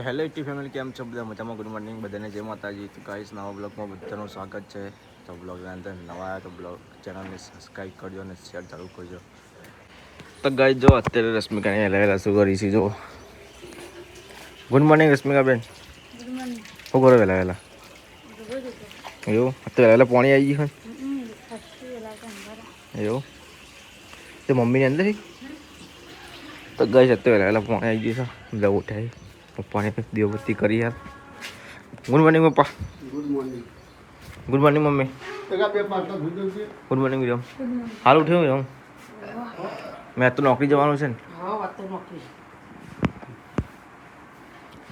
તો hello ઇટી family કેમ છો? બધા મજામાં? ગુડ મોર્નિંગ બધાને જય માતાજી. તો ગાઈસ નવા બ્લોગમાં બધાનું સ્વાગત છે. તો બ્લોગના અંદર નવા આવ્યા તો બ્લોગ ચેનલને સબસ્ક્રાઈબ કરજો અને શેર ચાલુ કરજો. તો ગાઈ જો અત્યારે રશ્મિકાને વહેલા શું કરી છે જો. ગુડ મોર્નિંગ રશ્મિકા બેન શું કરો વહેલા વહેલા એવું? અત્યારે વહેલા પાણી આવી ગયું હોય? એવું? તે મમ્મીની અંદર તો ગઈ અત્યારે વહેલા પાણી આવી ગયું છે. બધા ઉઠાય પપ્પાને દેવબત્તી કરી યાર ગુડ મોર્નિંગ પપ્પા. ગુડ મોર્નિંગ ગુડ મોર્નિંગ મમ્મી. ટકા બે પાંચ ગુડ મોર્નિંગ વિરમ. હાલ ઉઠ્યો વિરમ? મેં તો નોકરી જવાનું છે ને.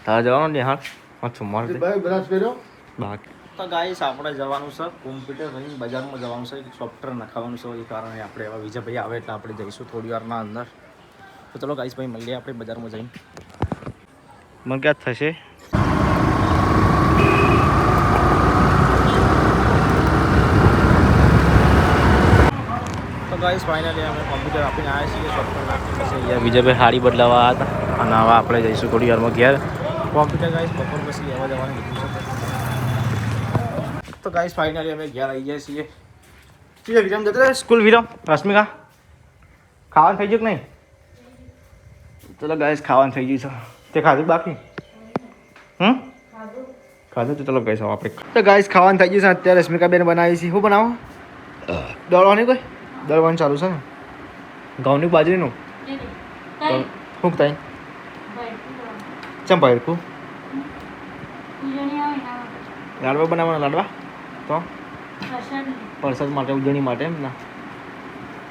તારા જવાનું ને હાલ? અચ્છો મારે ભાઈ બ્રશ કર્યો? બાકી. તો ગાઈસ આપણે જવાનું છે કોમ્પ્યુટર રહીને બજારમાં જવાનું છે. સોફ્ટવેર નખાવાનું છે એ કારણે આપણે એવા વિજયભાઈ ભાઈ આવે એટલે આપણે જઈશું થોડી વારના અંદર. તો ચલો ગાઈસ ભાઈ મળીએ આપણે બજારમાં જઈને. મને ક્યાં થશે તો ગાઈસ ફાઇનલી અમે કોમ્પ્યુટર આપીને આવ્યા છીએ સોફ્ટવેર નાખી પછી અહીંયા બીજા ભાઈ હાડી બદલાવા હતા અને હવે આપણે જઈશું થોડી વારમાં ઘેર કોમ્પ્યુટર ગાઈસ બપોર પછી લેવા જવાનું કીધું છે તો ગાઈસ ફાઇનલી અમે ઘેર આવી ગયા છીએ શું છે વિરમ જતો સ્કૂલ વિરમ રશ્મિકા ખાવાનું થઈ ગયું કે નહીં ચલો ગાઈસ ખાવાનું થઈ ગયું છે તે ખાધું બાકી હમ? ખાધું તો ચલો હવે આપણે તો ગાઈસ ખાવાનું થઈ ગયું છે. અત્યારે રશ્મિકાબેન બનાવી છે. શું બનાવો? દળવાની કોઈ? દળવાનું ચાલુ છે ને? ઘઉંની બાજરીનું? શું થાય? ચમ પાડકું લાડવા બનાવવાના લાડવા? તો? પરસાદ માટે ઉજવણી માટે એમ ના?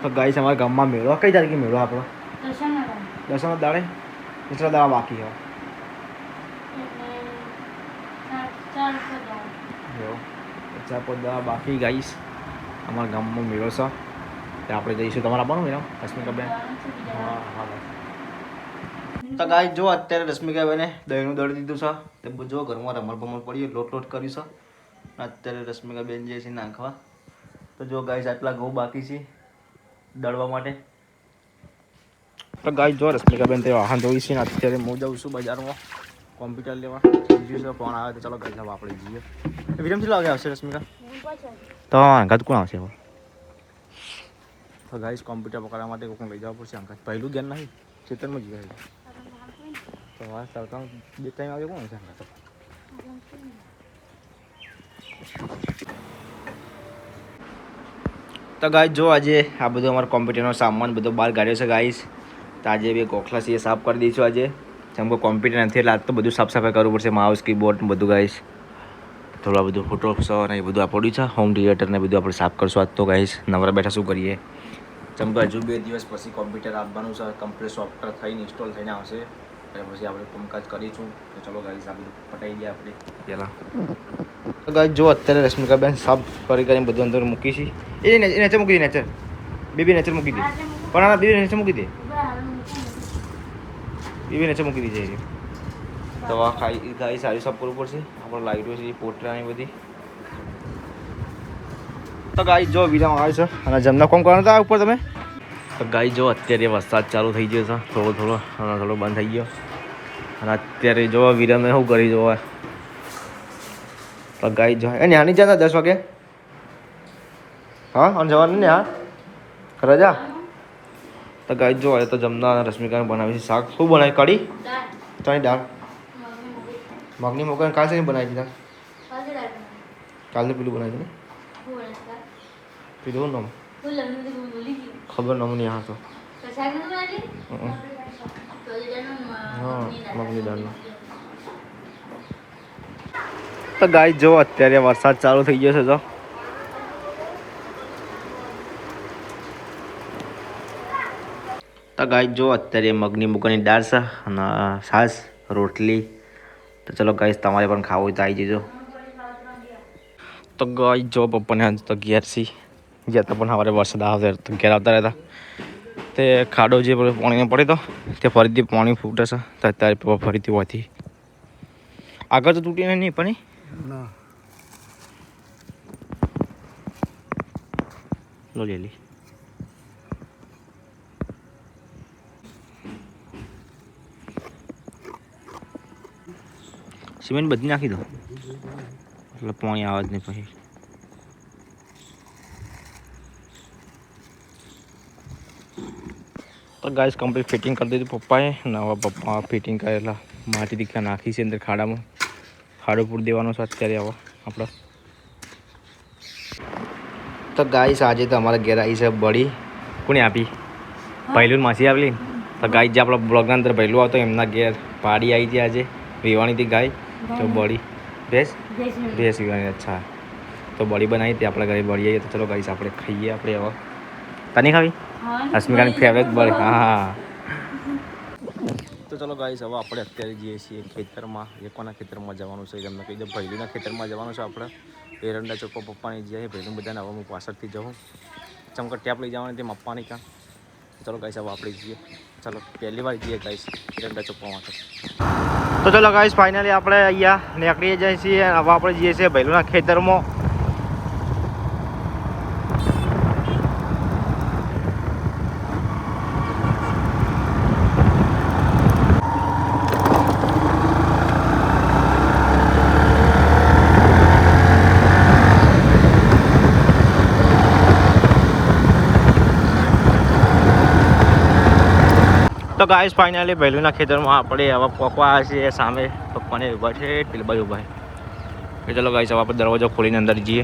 તો ગાઈસ અમારા ગામમાં મેળો કઈ તારીખે મેળો આપણો? દસમા દાડે. દસરા દાડા બાકી હોય એવું ચાર પાંચ બાકી ગાઈશ અમારા ગામમાં મેળો છે. ત્યાં આપણે જઈશું. તમારા આવવાનું મેળો? રશ્મિકાબેન હા હા. તો ગાય જો અત્યારે રશ્મિકાબેને દહીંનું દળ દીધું છે. તે જો ઘરમાં રમણ ભમણ પડી લોટ લોટ કર્યું છે. અત્યારે રશ્મિકાબેન જે છે નાખવા. તો જો ગાય આટલા ઘઉં બાકી છે દળવા માટે. તો ગાય જો રશ્મિકાબેન તે વાહન જોઈ છે ને અત્યારે હું જાઉં છું બજારમાં. કોમ્પ્યુટર લેવા બીજું છે ફોન આવે તો ચાલો ગાય હવે આપણે જઈએ વિરમથી લાગે આવશે રશ્મિકા તો અંગાત કોણ આવશે હવે તો ગાઈસ કોમ્પ્યુટર પકડવા માટે કોઈને લઈ જવા પડશે અંગાત પહેલું જ્ઞાન નહીં ચેતનમાં જઈએ તો આ સરકાર બે ટાઈમ આવ્યો કોણ છે અંગાત તો ગાઈસ જો આજે આ બધો અમારો કોમ્પ્યુટરનો સામાન બધો બહાર કાઢ્યો છે ગાઈસ તો આજે બે કોખલા છે એ સાફ કરી દઈશું આજે જેમ કે કોમ્પ્યુટર નથી એટલે આજ તો બધું સાફ સફાઈ કરવું પડશે. માઉસ કીબોર્ડ બધું ગાઈસ થોડા બધું ફોટોસો ને એ બધું આ પડ્યું છે. હોમ થિયેટર ને બધું આપણે સાફ કરશું આજ તો ગાઈશ નવરા બેઠા શું કરીએ? કેમ કે હજુ બે દિવસ પછી કોમ્પ્યુટર આપવાનું છે. કમ્પ્લીટ સોફ્ટવેર થઈને ઇન્સ્ટોલ થઈને આવશે. અને પછી આપણે કામકાજ કરીશું. તો ચલો ગાઈશ આ બધું પટાઈ ગયા આપણે. પહેલાં. તો જો અત્યારે રશ્મિકાબેન સાફ કરી કરીને બધું અંદર મૂકી છે. એ એ નેચર મૂકી દે નેચર બેબી નેચર મૂકી દે. પણ આ બેબી નેચર મૂકી દે. બેબી નેચર મૂકી દીધી છે. દવા ખાઈ ગાય સારી સાફ કરવું પડશે. આપણે લાઈટો છે પોટરાની બધી. તો ગાઈ જો વિરામ આવે છે અને જમના કોમ કરવાનું હતા ઉપર તમે? તો ગાઈ જો અત્યારે વરસાદ ચાલુ થઈ ગયો છે. થોડો થોડો, અને થોડો બંધ થઈ ગયો. અને અત્યારે જો વિરામને શું કરી જોવા. તો ગાઈ જો એ ન્યાની જતા દસ વાગે? હા, અને જવાનું ને હા રજા તો ગાઈ જો તો જમના અને રશ્મિકાને બનાવી છે શાક. શું બનાવી કઢી? ચણી દાળ. મગની મોકલ કાલ નહીં બનાવી દીધા કાલે પેલું બનાવી દીધું પેલું નામ? ખબર નામ નહીં હા તો હા મગની દાળનું. તો ગાય જો અત્યારે વરસાદ ચાલુ થઈ ગયો છે તો તો ગાય જો અત્યારે મગની મૂકવાની દાળ છે અને છાશ રોટલી તો ચલો ગાય તમારે પણ ખાવું તો આવી જજો. તો ગાય જો પપ્પાને આજ તો ઘેર સી જ્યાં તો પણ સવારે વરસાદ આવશે તો ઘેર આવતા રહેતા. તે ખાડો જે પાણીને પડે તો તે ફરીથી પાણી ફૂટે છે. તો અત્યારે પપ્પા ફરીથી હોતી આગળ તો તૂટીને નહીં પણ લો લેલી સિમેન્ટ બધી નાખી દો. એટલે પાણી આવે જ નહીં પછી. તો ગાઈસ કમ્પ્લીટ ફિટિંગ કરી દીધું પપ્પાએ. અને હવે પપ્પા ફિટિંગ કરેલા. માટી દીખા નાખી છે અંદર ખાડામાં. ખાડો પૂર દેવાનો છે અત્યારે હવે આપણા તો ગાઈસ આજે તો અમારા ઘેર આવી છે બળી. કોને આપી? પહેલું માસી આપેલી તો ગાય જે આપણા બ્લોગના અંદર પહેલું આવતો એમના ઘેર પાડી આવી હતી આજે. વિવાણીથી ગાય તો બળી. ભેંસ? ભેંસ વિવાની અચ્છા. તો બોડી બનાવી તે આપણા ઘરે બળી તો ચલો ગાઈસ આપણે ખાઈએ આપણે હવે. તને ખાવી? અસ્મિકાની ફેવરેટ બળી હા હા. તો ચલો ગાઈસ હવે આપણે અત્યારે જઈએ છીએ ખેતરમાં. એ કોના ખેતરમાં જવાનું છે? એમને કહી દઉં ભૈલીના ખેતરમાં જવાનું છે આપણે. એરંડા ચોખ્ખો પપ્પાની જઈએ ભૈલું બધાને હવે હું પાછળથી જાઉં. ચમકર ટેપ લઈ જવાની તે મપ્પાની કાં ચલો ગાઈસ હવે આપણે જઈએ. ચલો, પહેલી વાર જઈએ ગાઈસ એરંડા ચોપવા માટે. તો ચલો ગાઈસ ફાઇનલી આપણે અહીંયા નીકળી જઈએ છીએ. હવે આપણે જઈએ છીએ ભૈલુના ખેતરમાં. તો ગાઈસ ફાઇનલી પહેલુંના ખેતરમાં આપણે હવે પોકવા છીએ. સામે પપ્પાને ઊભા છે ટીલબાઈ ઊભા છે. ચલો ગાઈસ હવે આપણે દરવાજો ખોલીને અંદર જઈએ.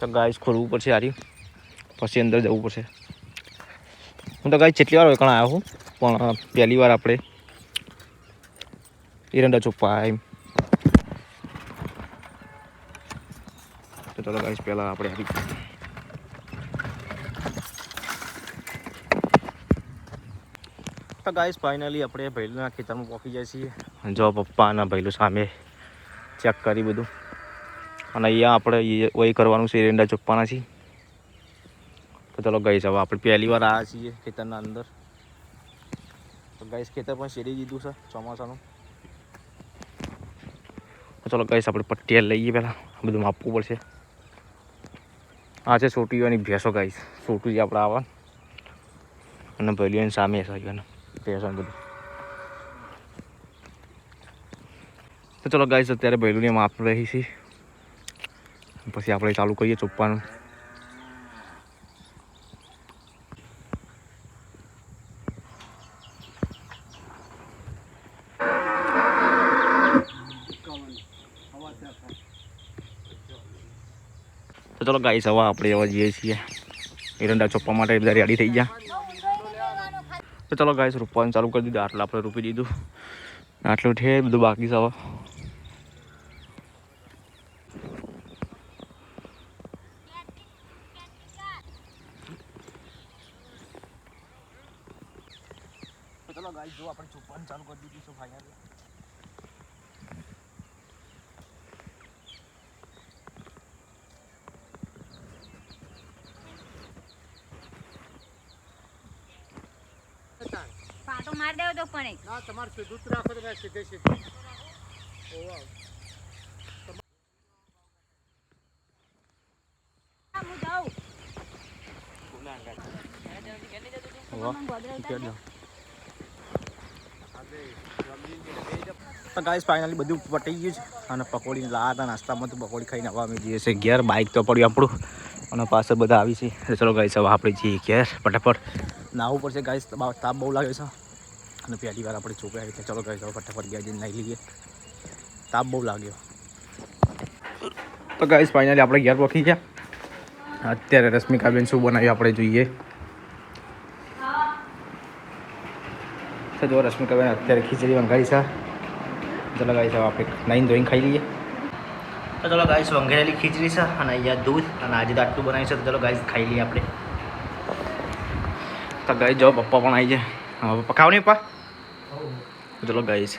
તો ગાઈસ ખોલવું પડશે સારી પછી અંદર જવું પડશે. હું તો ગાઈસ જેટલી વાર વેકણ આવ્યો હું પણ પહેલી વાર આપણે એરંડા ચોપ્પા એમ. તો ચલો પહેલાં આપણે હારી. તો ગાઈસ ફાઇનલી આપણે ભૈલુના ખેતરમાં પહોંચી જાય છીએ. જો પપ્પા અને ભૈલું સામે ચેક કરી બધું. અને અહીંયા આપણે ઓય કરવાનું છે, એરંડા ચોપ્પાના છીએ તો ચલો ગાઈસ હવે આપણે પહેલી વાર આવ્યા છીએ ખેતરના અંદર. તો ગાઈસ ખેતર પણ શેરી દીધું છે ચોમાસાનું. ચલો ગાઈસ આપણે પટ્ટીયા લઈએ પહેલાં. બધું માપવું પડશે. આ છે સોટીઓની ભેંસો ગાઈસ સોટું જે આપણે આવવાનું અને ભૈલીઓની સામે છે અહીંયા ભેંસો ને બધું તો ચલો ગાઈસ અત્યારે ભૈલુની માપ રહી છે પછી આપણે ચાલુ કરીએ ચોપ્પાનું. તો ચલો ગાઈસ હવે આપણે હવે જઈએ છીએ. એરંડા ચોપ્પા માટે બધા રેડી થઈ ગયા. તો ચલો ગાઈસ રૂપવાનું ચાલુ કરી દીધું. આટલું આપણે રૂપી દીધું. આટલું છે બધું બાકી છે તો ચલો ગાઈસ જો આપણે ચોપ્પાનું ચાલુ કરી દીધું છે ફાઇનલી પાટો માર દેવો તો પણ એક. ના તમારે સીધું જ રાખો તો સીધે સીધું. ઓવા હા, હું જાઉં. તો ગાઈસ ફાઇનલી બધું પટી ગયું છે. અને પકોડી લાયા હતા નાસ્તામાં તો પકોડી ખાઈને હવે અમે જઈએ છીએ ઘેર. બાઇક તો પડ્યું આપણું. અને પાછળ બધા આવી છે. ચલો ગાઈસ હવે આપણે જઈએ ઘેર. ફટાફટ. નાવું પડશે ગાઈસ તાપ બહુ લાગે છે. અને પહેલી વાર આપણે ચોખ્યા એટલે ચલો ગઈ જાઓ ફટાફટ ગયા જઈને નાહી લઈએ. તાપ બહુ લાગ્યો. તો ગાઈસ ફાઇનલી આપણે ઘેર પહોંચી ગયા. અત્યારે રશ્મિકાબેન શું બનાવ્યું આપણે જોઈએ. જો રશ્મિકાબેન અત્યારે ખીચડી વંગાળી છે. ચલો ગાઈસ હવે આપણે નાઈન ધોઈને ખાઈ લઈએ. તો ચલો ગાઈસ વંઘેરેલી ખીચડી છે અને અહીંયા દૂધ અને આજે તો આટલું બનાવ્યું છે, તો ચલો ગાઈસ ખાઈ લઈએ આપણે. તો ગાઈસ જો પપ્પા પણ આવી જાય હા પપ્પા ખાવ નહીં પપ્પા? ચલો ગાઈસ